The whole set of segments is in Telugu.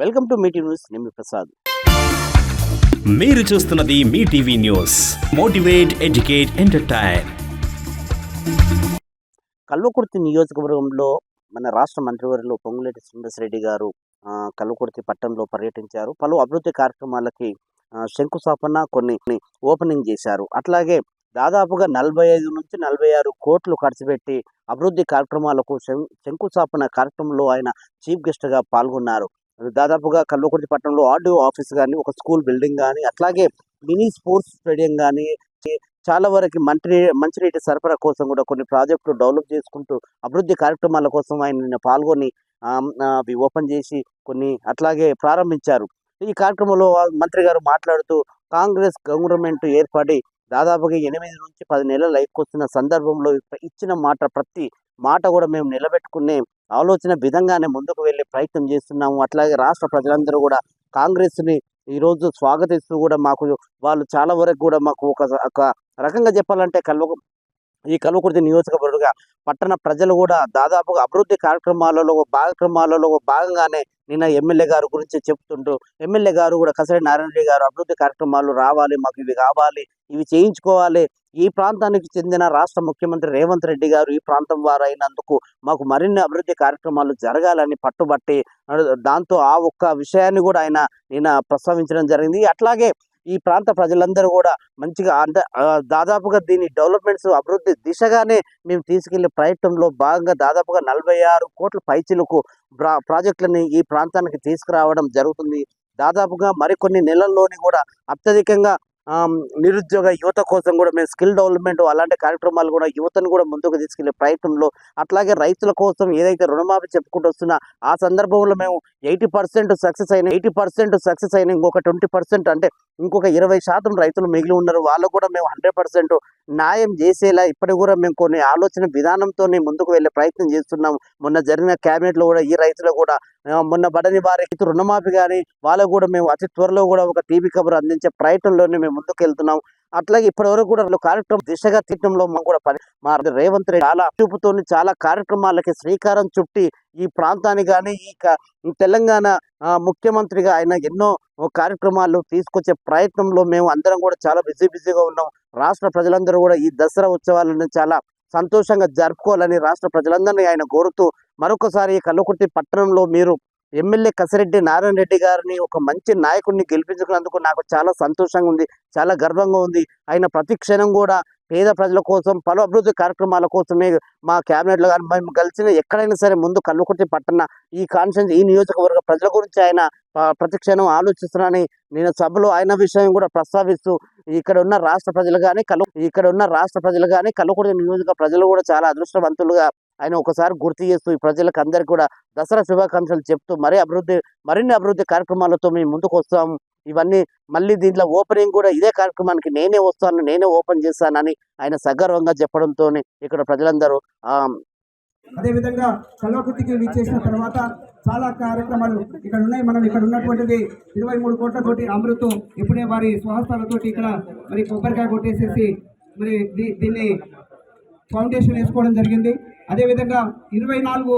వెల్కమ్ టు మీటీ న్యూస్ నేను ప్రసాద్. మీరు చూస్తున్నది మీ TV news. Motivate educate entertain. Kalwakurthy నియోజకవర్గంలో మన రాష్ట్ర మంత్రివర్యులు పొంగులేటి శ్రీనివాసరెడ్డి గారు కల్వకుర్తి పట్టణంలో పర్యటించారు. పలు అభివృద్ధి కార్యక్రమాలకి శంకుస్థాపన కొన్ని ఓపెనింగ్ చేశారు. అట్లాగే దాదాపుగా నలభై ఐదు నుంచి నలభై ఆరు కోట్లు ఖర్చు పెట్టి అభివృద్ధి కార్యక్రమాలకు శం- శంకుస్థాపన కార్యక్రమంలో ఆయన చీఫ్ గెస్ట్గా పాల్గొన్నారు. దాదాపుగా కల్వకుర్తి పట్టణంలో ఆర్డీఓ ఆఫీస్ కానీ ఒక స్కూల్ బిల్డింగ్ కానీ అట్లాగే మినీ స్పోర్ట్స్ స్టేడియం కానీ చాలా వరకు మంచి మంచినీటి సరఫరా కోసం కూడా కొన్ని ప్రాజెక్టులు డెవలప్ చేసుకుంటూ అభివృద్ధి కార్యక్రమాల కోసం ఆయన నిన్న పాల్గొని అవి ఓపెన్ చేసి కొన్ని అట్లాగే ప్రారంభించారు. ఈ కార్యక్రమంలో మంత్రి గారు మాట్లాడుతూ కాంగ్రెస్ గవర్నమెంట్ ఏర్పడి దాదాపుగా ఎనిమిది నుంచి పది నెలలు అయిపోతున్న సందర్భంలో ఇచ్చిన మాట ప్రతి మాట కూడా మేము నిలబెట్టుకునే ఆలోచన విధంగానే ముందుకు వెళ్ళే ప్రయత్నం చేస్తున్నాము. అట్లాగే రాష్ట్ర ప్రజలందరూ కూడా కాంగ్రెస్ని ఈరోజు స్వాగతిస్తూ కూడా మాకు వాళ్ళు చాలా వరకు కూడా మాకు ఒక ఒక రకంగా చెప్పాలంటే కల్వ ఈ కల్వకుర్తి నియోజకవర్గ పట్టణ ప్రజలు కూడా దాదాపుగా అభివృద్ధి కార్యక్రమాలలో కార్యక్రమాలలో భాగంగానే నిన్న ఎమ్మెల్యే గారు గురించి చెప్తుంటూ ఎమ్మెల్యే గారు కూడా కసరి నారాయణ రెడ్డి గారు అభివృద్ధి కార్యక్రమాలు రావాలి మాకు ఇవి కావాలి ఇవి చేయించుకోవాలి. ఈ ప్రాంతానికి చెందిన రాష్ట్ర ముఖ్యమంత్రి రేవంత్ రెడ్డి గారు ఈ ప్రాంతం వారు అయినందుకు మాకు మరిన్ని అభివృద్ధి కార్యక్రమాలు జరగాలని పట్టుబట్టి దాంతో ఆ ఒక్క విషయాన్ని కూడా ఆయన నిన్న ప్రస్తావించడం జరిగింది. అట్లాగే ఈ ప్రాంత ప్రజలందరూ కూడా మంచిగా అంత దాదాపుగా దీని డెవలప్మెంట్స్ అభివృద్ధి దిశగానే మేము తీసుకెళ్ళే ప్రయత్నంలో భాగంగా దాదాపుగా నలభై ఆరు కోట్ల పైచీలకు ప్రాజెక్టులని ఈ ప్రాంతానికి తీసుకురావడం జరుగుతుంది. దాదాపుగా మరికొన్ని నెలల్లోని కూడా అత్యధికంగా నిరుద్యోగ యువత కోసం కూడా మేము స్కిల్ డెవలప్మెంట్ అలాంటి కార్యక్రమాలు కూడా యువతను కూడా ముందుకు తీసుకెళ్ళే ప్రయత్నంలో అట్లాగే రైతుల కోసం ఏదైతే రుణమాఫీ చెప్పుకుంటూ వస్తున్నా ఆ సందర్భంలో మేము ఎయిటీ పర్సెంట్ సక్సెస్ అయిన ఎయిటీ పర్సెంట్ సక్సెస్ అయిన ఇంకొక ట్వంటీ పర్సెంట్ అంటే ఇంకొక ఇరవై శాతం రైతులు మిగిలి ఉన్నారు. వాళ్ళకు కూడా మేము హండ్రెడ్ పర్సెంట్ న్యాయం చేసేలా ఇప్పటికి కూడా మేము కొన్ని ఆలోచన విధానంతోనే ముందుకు వెళ్ళే ప్రయత్నం చేస్తున్నాం మొన్న జరిగిన క్యాబినెట్లో కూడా ఈ రైతులు కూడా మొన్న బడని వారికి రుణమాఫీ కానీ వాళ్ళకు కూడా మేము అతి త్వరలో కూడా ఒక టీవీ కబర్ అందించే ప్రయత్నంలోనే మేము ముందుకు వెళ్తున్నాం అట్లాగే ఇప్పటి వరకు కూడా కార్యక్రమం దిశగా తిట్టంలో మా కూడా పని మా రేవంత్ రెడ్డి చాలా చూపుతో చాలా కార్యక్రమాలకి శ్రీకారం చుట్టి ఈ ప్రాంతాన్ని కానీ ఈ క- తెలంగాణ ఆ, ముఖ్యమంత్రిగా ఆయన ఎన్నో కార్యక్రమాలు తీసుకొచ్చే ప్రయత్నంలో మేము అందరం కూడా చాలా బిజీ బిజీగా ఉన్నాం. రాష్ట్ర ప్రజలందరూ కూడా ఈ దసరా ఉత్సవాలను చాలా సంతోషంగా జరుపుకోవాలని రాష్ట్ర ప్రజలందరినీ ఆయన కోరుతూ మరొకసారి కల్లుకుర్తి పట్టణంలో మీరు ఎమ్మెల్యే కసిరెడ్డి నారాయణ రెడ్డి గారిని ఒక మంచి నాయకుడిని గెలిపించుకున్నందుకు నాకు చాలా సంతోషంగా ఉంది చాలా గర్వంగా ఉంది. ఆయన ప్రతి క్షణం కూడా పేద ప్రజల కోసం పలు అభివృద్ధి కార్యక్రమాల కోసమే మా క్యాబినెట్లో కానీ మేము కలిసిన ఎక్కడైనా సరే ముందు కల్లుకుర్తి పట్టణ ఈ కాన్ఫరెన్స్ ఈ నియోజకవర్గ ప్రజల గురించి ఆయన ప్రతి క్షణం ఆలోచిస్తున్నానని నేను సభలో ఆయన విషయం కూడా ప్రస్తావిస్తూ ఇక్కడ ఉన్న రాష్ట్ర ప్రజలు కానీ కలు ఇక్కడ ఉన్న రాష్ట్ర ప్రజలు కానీ కల్లుకుర్తి నియోజక ప్రజలు కూడా చాలా అదృష్టవంతులుగా ఆయన ఒకసారి గుర్తు చేస్తూ ఈ ప్రజలకు అందరికీ కూడా దసరా శుభాకాంక్షలు చెప్తూ మరీ అభివృద్ధి మరిన్ని అభివృద్ధి కార్యక్రమాలతో మేము ముందుకు వస్తాము. ఇవన్నీ మళ్ళీ దీంట్లో ఓపెనింగ్ కూడా ఇదే కార్యక్రమానికి నేనే వస్తాను నేనే ఓపెన్ చేస్తానని ఆయన సగర్వంగా చెప్పడంతో ఇక్కడ ప్రజలందరూ అదేవిధంగా కల్వకుర్తికి విచ్చేసిన తర్వాత చాలా కార్యక్రమాలు ఇక్కడ ఉన్నాయి. మనం ఇక్కడ ఉన్నటువంటిది ఇరవై మూడు కోట్లతోటి అమృత్ ఇప్పుడే వారి స్వహస్తాలతోటి ఇక్కడ మరి కొబ్బరికాయ కొట్టేసేసి మరి దీన్ని ఫౌండేషన్ వేసుకోవడం జరిగింది. అదేవిధంగా ఇరవై నాలుగు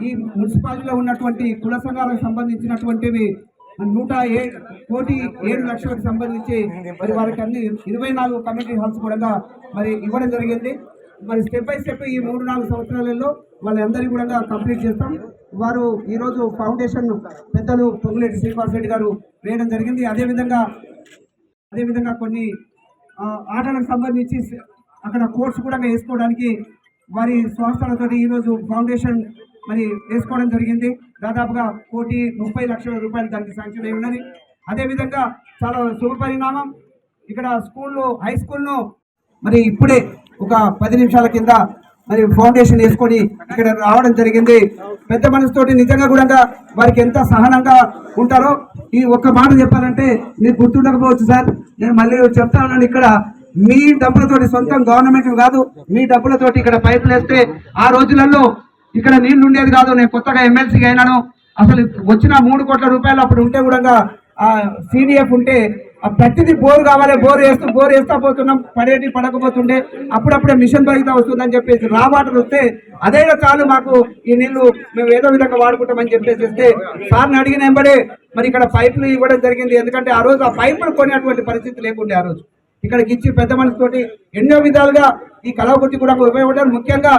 ఈ మున్సిపాలిటీలో ఉన్నటువంటి కుల సంఘాలకు సంబంధించినటువంటివి నూట ఏ కోటి ఏడు లక్షలకు సంబంధించి మరి వారికి అన్ని ఇరవై నాలుగు కమ్యూనిటీ హాల్స్ కూడా మరి ఇవ్వడం జరిగింది. మరి స్టెప్ బై స్టెప్ ఈ మూడు నాలుగు సంవత్సరాలలో వాళ్ళందరికీ కూడా కంప్లీట్ చేస్తాం. వారు ఈరోజు ఫౌండేషన్ పెద్దలు పొంగులేటి శ్రీనివాస్ రెడ్డి గారు వేయడం జరిగింది. అదేవిధంగా అదేవిధంగా కొన్ని ఆటలకు సంబంధించి అక్కడ కోర్స్ కూడా వేసుకోవడానికి వారి సంస్థలతో ఈరోజు ఫౌండేషన్ మరి వేసుకోవడం జరిగింది. దాదాపుగా కోటి ముప్పై లక్షల రూపాయలు దానికి శాంక్షన్ అయి ఉన్నది. అదేవిధంగా చాలా శుభ పరిణామం ఇక్కడ స్కూల్లో హై స్కూల్లో మరి ఇప్పుడే ఒక పది నిమిషాల కింద మరి ఫౌండేషన్ వేసుకొని ఇక్కడ రావడం జరిగింది. పెద్ద మనసుతోటి నిజంగా కూడా వారికి ఎంత సహనంగా ఉంటారో ఈ ఒక్క మాట చెప్పాలంటే మీకు గుర్తుండకపోవచ్చు సార్. నేను మళ్ళీ చెప్తా ఉన్నాను ఇక్కడ. మీ డబ్బులతోటి సొంతం గవర్నమెంట్ కాదు మీ డబ్బులతోటి ఇక్కడ పైపులు వేస్తే ఆ రోజులలో ఇక్కడ నీళ్ళు ఉండేది కాదు. నేను కొత్తగా ఎమ్మెల్సీగా అయినాను. అసలు వచ్చిన మూడు కోట్ల రూపాయలు అప్పుడు ఉంటే కూడా సీడీఎఫ్ ఉంటే ఆ ప్రతిదీ బోర్ కావాలి బోర్ వేస్తూ బోర్ వేస్తా పోతున్నాం. పడేటి పడకపోతుండే. అప్పుడప్పుడే మిషన్ బలితా వస్తుందని చెప్పేసి రా వాటర్ వస్తే అదేగా చాలు మాకు ఈ నీళ్ళు మేము ఏదో విధంగా వాడుకుంటామని చెప్పేసి వస్తే సార్ని అడిగిన వెంబడే మరి ఇక్కడ పైపులు ఇవ్వడం జరిగింది. ఎందుకంటే ఆ రోజు ఆ పైపులు కొనేటువంటి పరిస్థితి లేకుండే ఆ రోజు. ఇక్కడికి ఇచ్చి పెద్ద మనసుతోటి ఎన్నో విధాలుగా ఈ కళాకృతి కూడా ఉపయోగపడ్డారు. ముఖ్యంగా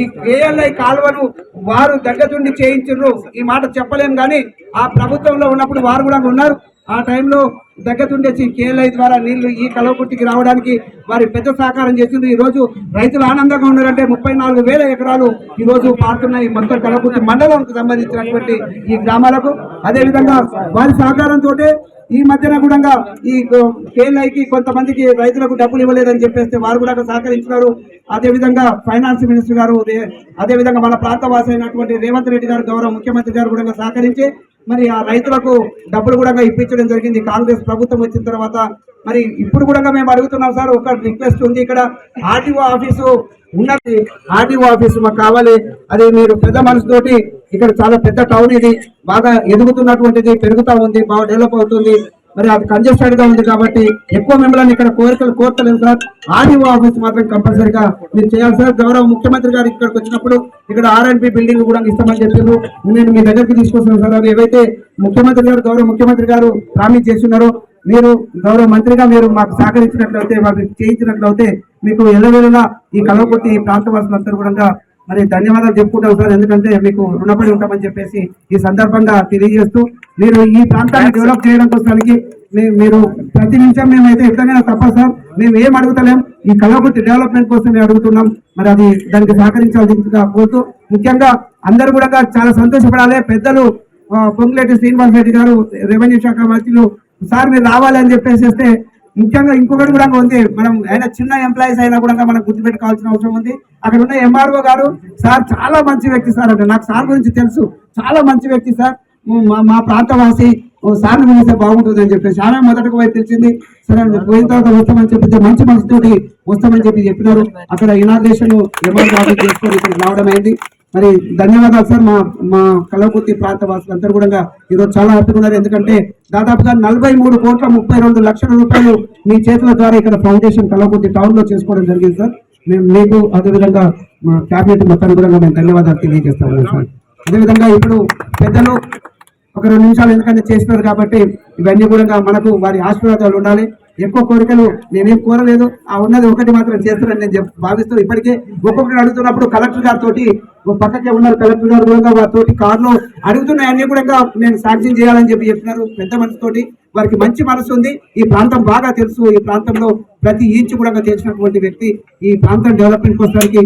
ఈ ఏఎల్ఐ కాలువను వారు దగ్గరుండి చేయించారు ఈ మాట చెప్పలేం కానీ ఆ ప్రభుత్వంలో ఉన్నప్పుడు వారు కూడా ఉన్నారు. ఆ టైంలో దగ్గరుండేసి కేఎల్ఐ ద్వారా నీళ్ళు ఈ కలవకుర్తికి రావడానికి వారి పెద్ద సహకారం చేసింది. ఈ రోజు రైతులు ఆనందంగా ఉన్నారంటే ముప్పై నాలుగు వేల ఎకరాలు ఈ రోజు పారుతున్నాయి మొత్తం కలవకుట్టి మండలంకు సంబంధించినటువంటి ఈ గ్రామాలకు. అదేవిధంగా వారి సహకారంతో ఈ మధ్యన కూడా ఈ కేఎల్ఐకి కొంతమందికి రైతులకు డబ్బులు ఇవ్వలేదని చెప్పేస్తే వారు కూడా సహకరించినారు. అదే విధంగా ఫైనాన్స్ మినిస్టర్ గారు అదేవిధంగా అదే విధంగా మన ప్రాంతవాసి అయినటువంటి రేవంత్ రెడ్డి గారు గౌరవ ముఖ్యమంత్రి గారు కూడా సహకరించి మరి ఆ రైతులకు డబ్బులు కూడా ఇప్పించడం జరిగింది. కాంగ్రెస్ ప్రభుత్వం వచ్చిన తర్వాత మరి ఇప్పుడు కూడా మేము అడుగుతున్నాం సార్ ఒక రిక్వెస్ట్ ఉంది ఇక్కడ. ఆర్టీఓ ఆఫీసు ఉన్నది. ఆర్టీఓ ఆఫీసు మాకు కావాలి. అది మీరు పెద్ద మనసుతోటి ఇక్కడ చాలా పెద్ద టౌన్ ఇది. బాగా ఎదుగుతున్నటువంటిది పెరుగుతూ ఉంది బాగా డెవలప్ అవుతుంది. మరి అది కంజెస్టెడ్గా ఉంది కాబట్టి ఎక్కువ మిమ్మల్ని ఇక్కడ కోరికలు కోరతలేదు సార్. ఆర్డీఓ ఆఫీస్ మాత్రం కంపల్సరీగా మీరు చేయాలి సార్. గౌరవ ముఖ్యమంత్రి గారు ఇక్కడికి వచ్చినప్పుడు ఇక్కడ ఆర్ అండ్ బి బిల్డింగ్ కూడా ఇస్తామని చెప్పారు నేను మీ దగ్గరికి తీసుకొస్తాను సార్. అది ఏవైతే ముఖ్యమంత్రి గారు గౌరవ ముఖ్యమంత్రి గారు ప్రామిస్ చేస్తున్నారో మీరు గౌరవ మంత్రిగా మీరు మాకు సహకరించినట్లయితే మాకు చేయించినట్లయితే మీకు ఎల్లవేళలా ఈ కలవకొట్టి ఈ ప్రాంత వాసులందరూ కూడా మరి ధన్యవాదాలు చెప్పుకుంటాం సార్. ఎందుకంటే మీకు రుణపడి ఉంటామని చెప్పేసి ఈ సందర్భంగా తెలియజేస్తూ మీరు ఈ ప్రాంతాన్ని డెవలప్ చేయడం కోసానికి మీరు ప్రతి నిమిషం మేమైతే ఎట్లయినా తప్ప సార్ మేము ఏం అడుగుతలేం. ఈ కళాకృతి డెవలప్మెంట్ కోసం మేము అడుగుతున్నాం. మరి అది దానికి సహకరించాల్సిందిగా కోరుతూ ముఖ్యంగా అందరూ కూడా చాలా సంతోషపడాలి. పెద్దలు ఆ, పొంగులేటి శ్రీనివాస్ రెడ్డి గారు రెవెన్యూ శాఖ మంత్రులు సార్ మీరు రావాలి అని చెప్పేసి ముఖ్యంగా ఇంకొకటి కూడా ఉంది. మనం ఆయన చిన్న ఎంప్లాయీస్ అయినా కూడా మనం గుర్తుపెట్టుకోవాల్సిన అవసరం ఉంది. అక్కడ ఉన్న ఎంఆర్ఓ గారు సార్ చాలా మంచి వ్యక్తి సార్ అంటే నాకు సార్ గురించి తెలుసు. చాలా మంచి వ్యక్తి సార్. మా మా ప్రాంతవాసి ఓ సార్ని బాగుంటుంది అని చెప్పేసి చాలా మొదటకు పోయి తెలిసింది. సరే అని పోయిన తర్వాత వస్తామని చెప్పి మంచి మనసుతోటి వస్తామని చెప్పి చెప్పినారు. అక్కడ ఇనాగ్రేషన్ ఎంఆర్ఓ ఆఫీస్ చేసుకొని ఇక్కడికి రావడం అయింది. మరి ధన్యవాదాలు సార్. మా మా కలవకుర్తి ప్రాంత వాసులందరూ కూడా ఈరోజు చాలా హ్యాపీగా ఉన్నారు. ఎందుకంటే దాదాపుగా నలభై మూడు కోట్ల ముప్పై రెండు లక్షల రూపాయలు మీ చేతుల ద్వారా ఇక్కడ ఫౌండేషన్ కలవకుర్తి టౌన్లో చేసుకోవడం జరిగింది సార్. మేము మీకు అదేవిధంగా మా క్యాబినెట్ మొత్తానికి కూడా మేము ధన్యవాదాలు తెలియజేస్తాము సార్. అదేవిధంగా ఇప్పుడు పెద్దలు ఒక రెండు నిమిషాలు ఎందుకంటే చేస్తున్నారు కాబట్టి ఇవన్నీ కూడా మనకు వారి ఆశీర్వాదాలు ఉండాలి. ఎక్కువ కోరికలు నేనేం కోరలేదు. ఆ ఉన్నది ఒకటి మాత్రం చేస్తారని నేను భావిస్తూ ఇప్పటికే ఒక్కొక్కటి అడుగుతున్నప్పుడు కలెక్టర్ గారితో పక్కకే ఉన్నారు కలెక్టర్ గారు కూడా వారితో కార్లో అడుగుతున్నాయన్నీ కూడా నేను సాక్ష్యం చేయాలని చెప్పి చెప్తున్నారు పెద్ద మనసుతోటి వారికి మంచి మనసు ఉంది. ఈ ప్రాంతం బాగా తెలుసు. ఈ ప్రాంతంలో ప్రతి ఈంచు కూడా తెలిసినటువంటి వ్యక్తి ఈ ప్రాంతం డెవలప్మెంట్ కోసానికి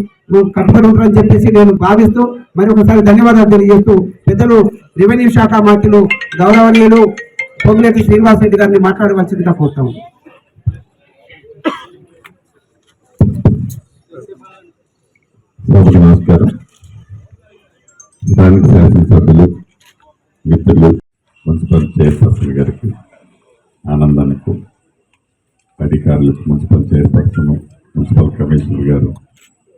కట్టుబడి ఉంటారని చెప్పేసి నేను భావిస్తూ మరి ఒకసారి ధన్యవాదాలు తెలియజేస్తూ పెద్దలు రెవెన్యూ శాఖ మంత్రులు గౌరవనీయులు పొంగిరెడ్డి శ్రీనివాస్ రెడ్డి గారిని మాట్లాడవలసిందిగా కోరుతాము సభకు నమస్కారం. స్థానిక శాసనసభ్యులు మిత్రులు మున్సిపల్ చైర్పర్సన్ గారికి ఆనందానికి అధికారులకు మున్సిపల్ చైర్పర్సన్ మున్సిపల్ కమిషనర్ గారు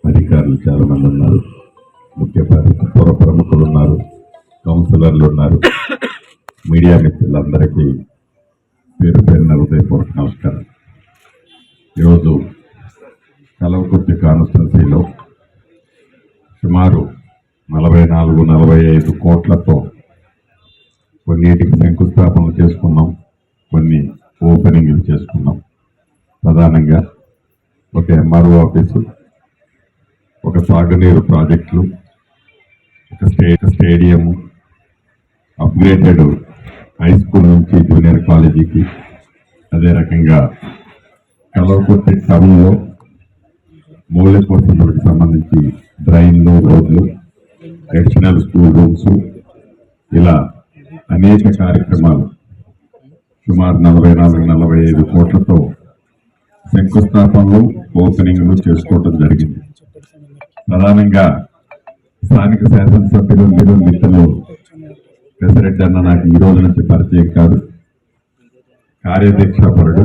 అధికారులు చాలామంది ఉన్నారు. ముఖ్య ప్ర- పుర ప్రముఖులు ఉన్నారు కౌన్సిలర్లు ఉన్నారు. మీడియా మిత్రులందరికీ పేరు పేరున హృదయపూర్వక నమస్కారం. ఈరోజు కలవకుర్తి కాన్స్టిట్యున్సీలో సుమారు నలభై నాలుగు నలభై ఐదు కోట్లతో కొన్నిటికి శంకుస్థాపనలు చేసుకున్నాం కొన్ని ఓపెనింగ్లు చేసుకున్నాం. ప్రధానంగా ఒక ఎంఆర్ఓ ఆఫీసు ఒక సాగునీరు ప్రాజెక్టులు ఒక stay stadium upgraded high school నుంచి జూనియర్ కాలేజీకి అదే రకంగా కలవకుర్తి టౌన్లో మౌలిక వసతులకు సంబంధించి డ్రైన్లు రోడ్లు అడిషనల్ స్కూల్ రూమ్స్ ఇలా అనేక కార్యక్రమాలు సుమారు నలభై నాలుగు నలభై ఐదు కోట్లతో శంకుస్థాపనలు ఓపెనింగ్లు చేసుకోవడం జరిగింది. ప్రధానంగా స్థానిక శాసనసభ్యులు మీరు మిత్రులు పెసిరెడ్డి అన్న నాకు ఈ రోజు నుంచి పరిచయం కాదు. కార్యదీక్షపరుడు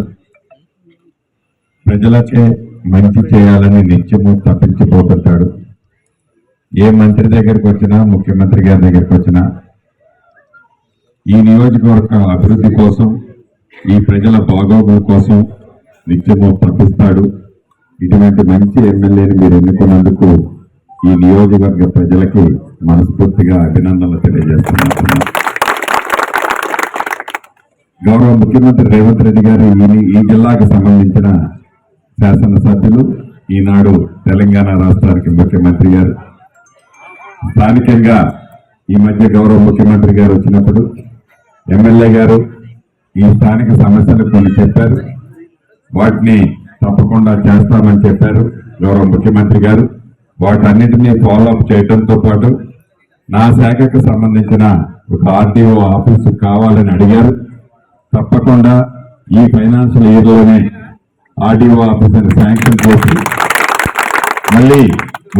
ప్రజలకే మంచి చేయాలని నిత్యము తప్పించిపోతుంటాడు. ఏ మంత్రి దగ్గరికి వచ్చినా ముఖ్యమంత్రి గారి దగ్గరికి వచ్చినా ఈ నియోజకవర్గం అభివృద్ధి కోసం ఈ ప్రజల బాగోగుల కోసం నిత్యము తప్పిస్తాడు ఇటువంటి మంచి ఎమ్మెల్యేని మీరు ఎన్నుకున్నందుకు ఈ నియోజకవర్గ ప్రజలకి మనస్ఫూర్తిగా అభినందనలు తెలియజేస్తున్నాను. గౌరవ ముఖ్యమంత్రి రేవంత్ రెడ్డి గారు ఈ- ఈ జిల్లాకు సంబంధించిన శాసనసభ్యులు ఈనాడు తెలంగాణ రాష్ట్రానికి ముఖ్యమంత్రి గారు స్థానికంగా ఈ మధ్య గౌరవ ముఖ్యమంత్రి గారు వచ్చినప్పుడు ఎమ్మెల్యే గారు ఈ స్థానిక సమస్యలు కొన్ని చెప్పారు. వాటిని తప్పకుండా చేస్తామని చెప్పారు గౌరవ ముఖ్యమంత్రి గారు. వాటన్నిటినీ ఫాలో అప్ చేయడంతో పాటు నా శాఖకు సంబంధించిన ఒక ఆర్డీఓ ఆఫీసు కావాలని అడిగారు. తప్పకుండా ఈ ఫైనాన్షియల్ ఇయర్లోనే ఆర్డీఓ ఆఫీసర్ శాంక్షన్ చేసి మళ్ళీ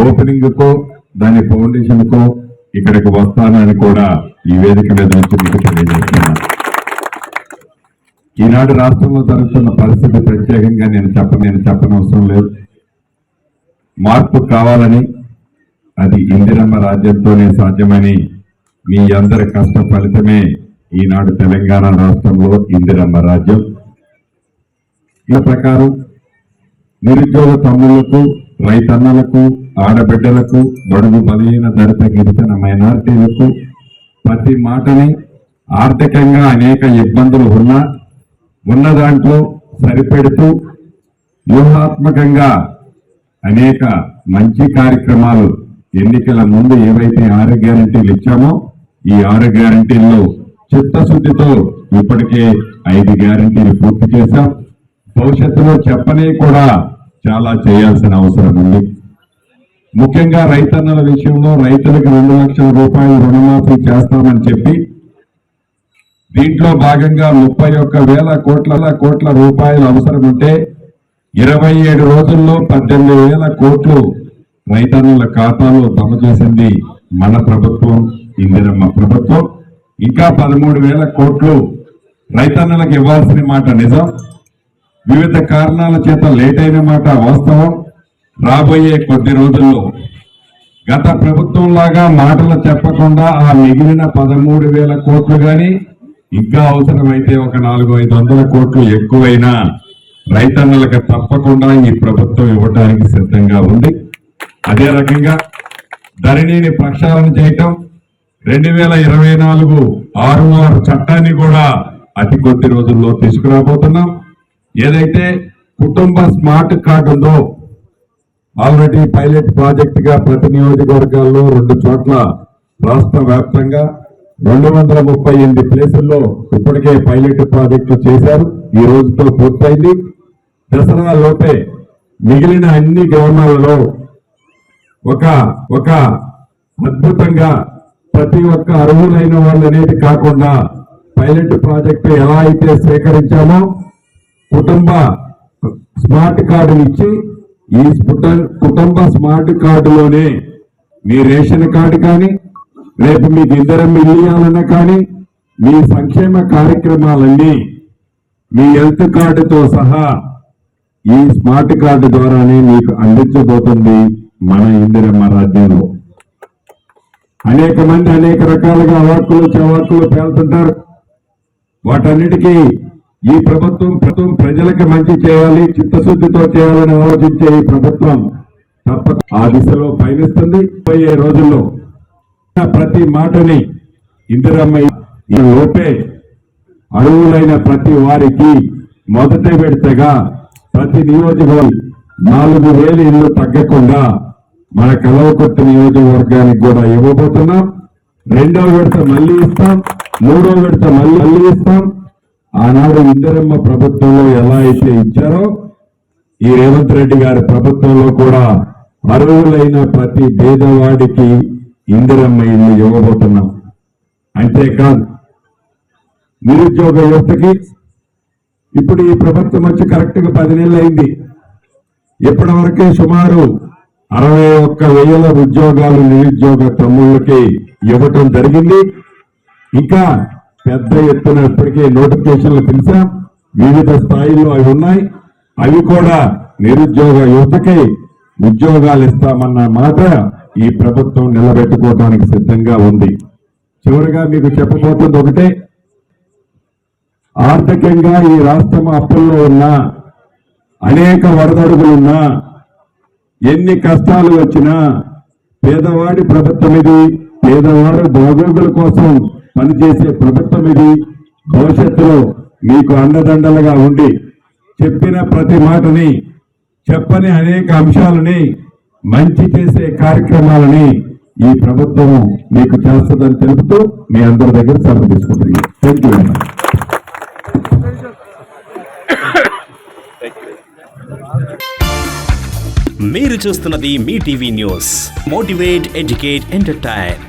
ఓపెనింగ్కు దాని ఫౌండేషన్కు ఇక్కడికి వస్తానని కూడా ఈ వేదిక మీద నుంచి మీకు తెలియజేస్తున్నాను. ఈనాడు రాష్ట్రంలో జరుగుతున్న పరిస్థితి ప్రత్యేకంగా నేను చెప్ప నేను చెప్పనవసరం లేదు. మార్పు కావాలని అది ఇందిరమ్మ రాజ్యంతోనే సాధ్యమని మీ అందరి కష్ట ఫలితమే ఈనాడు తెలంగాణ రాష్ట్రంలో ఇందిరమ్మ రాజ్యం. ఈ ప్రకారం నిరుద్యోగ తమ్ముళ్ళకు రైతన్నలకు ఆడబిడ్డలకు బడుగు బలహీన దళిత గిరిజన మైనార్టీలకు ప్రతి మాటని ఆర్థికంగా అనేక ఇబ్బందులు ఉన్నా ఉన్న దాంట్లో సరిపెడుతూ వ్యూహాత్మకంగా అనేక మంచి కార్యక్రమాలు ఎన్నికల ముందు ఏవైతే ఆరు గ్యారంటీలు ఇచ్చామో ఈ ఆరు గ్యారంటీల్లో చిత్తశుద్ధితో ఇప్పటికే ఐదు గ్యారంటీలు పూర్తి చేశాం. భవిష్యత్తులో చెప్పనే కూడా చాలా చేయాల్సిన అవసరం ఉంది. ముఖ్యంగా రైతన్నల విషయంలో రైతులకు రెండు లక్షల రూపాయలు రుణమాఫీ చేస్తామని చెప్పి దీంట్లో భాగంగా ముప్పై ఒక్క వేల కోట్ల కోట్ల రూపాయలు అవసరం ఉంటే ఇరవై ఏడు రోజుల్లో పద్దెనిమిది వేల కోట్లు రైతన్నుల ఖాతాలో జమ చేసింది మన ప్రభుత్వం ఇందిరమ్మ ప్రభుత్వం. ఇంకా పదమూడు వేల కోట్లు రైతన్నులకు ఇవ్వాల్సిన మాట నిజం. వివిధ కారణాల చేత లేట్ అయిన మాట వాస్తవం. రాబోయే కొద్ది రోజుల్లో గత ప్రభుత్వం లాగా మాటలు చెప్పకుండా ఆ మిగిలిన పదమూడు వేల కోట్లు కానీ ఇంకా అవసరమైతే ఒక నాలుగు ఐదు వందల కోట్లు ఎక్కువైనా రైతన్నలకు తప్పకుండా ఈ ప్రభుత్వం ఇవ్వడానికి సిద్ధంగా ఉంది. అదే రకంగా ధరణిని ప్రక్షాళన చేయటం రెండు వేల ఇరవై నాలుగు ఆరు ఆరు చట్టాన్ని కూడా అతి కొద్ది రోజుల్లో తీసుకురాబోతున్నాం. ఏదైతే కుటుంబ స్మార్ట్ కార్డు ఉందో ఆల్రెడీ పైలట్ ప్రాజెక్టుగా ప్రతి నియోజకవర్గాల్లో రెండు చోట్ల రాష్ట్ర వ్యాప్తంగా రెండు వందల ముప్పై ఎనిమిది ప్లేసుల్లో ఇప్పటికే పైలట్ ప్రాజెక్టు చేశారు. ఈ రోజుతో పూర్తయింది. దసరా లోపే మిగిలిన అన్ని గ్రామాలలో ఒక ఒక అద్భుతంగా ప్రతి ఒక్క అర్హులైన వాళ్ళు అనేది కాకుండా పైలట్ ప్రాజెక్టు ఎలా అయితే సేకరించామో కుటుంబ స్మార్ట్ కార్డుని ఇచ్చి ఈ స్పుట- కుటుంబ స్మార్ట్ కార్డులోనే మీ రేషన్ కార్డు కానీ రేపు మీకు ఇద్దరం ఇల్లియాలన్నా కానీ మీ సంక్షేమ కార్యక్రమాలన్నీ మీ హెల్త్ కార్డుతో సహా ఈ స్మార్ట్ కార్డు ద్వారానే మీకు అందించబోతుంది మన ఇందిరమ్మ రాజ్యంలో. అనేక మంది అనేక రకాలుగా అవాక్కులు చవాక్కులు పేలుతుంటారు. వాటన్నిటికీ ఈ ప్రభుత్వం ప్రభుత్వం ప్రజలకు మంచి చేయాలి చిత్తశుద్ధితో చేయాలని ఆలోచించే ఈ ప్రభుత్వం తప్ప ఆ దిశలో పయనిస్తుంది. పోయే రోజుల్లో ప్రతి మాటని ఇందిరమ్మ ఈ లోపే అరువులైన ప్రతి వారికి మొదట పెడతగా ప్రతి నియోజకవర్గం నాలుగు వేలు ఇల్లు తగ్గకుండా మన కలవకొట్టు నియోజకవర్గానికి కూడా ఇవ్వబోతున్నాం. రెండో విడత మళ్ళీ ఇస్తాం. మూడో విడత మళ్ళీ మళ్ళీ ఇస్తాం. ఆనాడు ఇందిరమ్మ ప్రభుత్వంలో ఎలా అయితే ఇచ్చారో ఈ రేవంత్ రెడ్డి గారి ప్రభుత్వంలో కూడా అర్హులైన ప్రతి పేదవాడికి ఇందిరమ్మ ఇల్లు ఇవ్వబోతున్నాం. అంతేకాదు నిరుద్యోగ యువతకి ఇప్పుడు ఈ ప్రభుత్వం వచ్చి కరెక్ట్గా పది నెలలు అయింది ఇప్పటి వరకే సుమారు అరవై ఒక్క వేల ఉద్యోగాలు నిరుద్యోగ తమ్ముళ్ళకి ఇవ్వటం జరిగింది. ఇంకా పెద్ద ఎత్తున ఇప్పటికే నోటిఫికేషన్లు పిలిచాం. వివిధ స్థాయిల్లో అవి ఉన్నాయి. అవి కూడా నిరుద్యోగ యువతకి ఉద్యోగాలు ఇస్తామన్న మాట ఈ ప్రభుత్వం నిలబెట్టుకోవడానికి సిద్ధంగా ఉంది. చివరిగా మీకు చెప్పబోతుంది ఒకటే. ఆర్థికంగా ఈ రాష్ట్రం అప్పుల్లో ఉన్నా అనేక వడదడుగులున్నా ఎన్ని కష్టాలు వచ్చినా పేదవాడి ప్రభుత్వం ఇది. పేదవాడి బాగోగుల కోసం పనిచేసే ప్రభుత్వం ఇది. భవిష్యత్తులో మీకు అండదండలుగా ఉండి చెప్పిన ప్రతి మాటని చెప్పని అనేక అంశాలని మంచి చేసే కార్యక్రమాలని ఈ ప్రభుత్వం మీకు చేస్తుందని తెలుపుతూ మీ అందరి దగ్గర సెలవు తీసుకుంటుంది థ్యాంక్ యూ మీరు చూస్తున్నది మీ TV news. Motivate educate entertain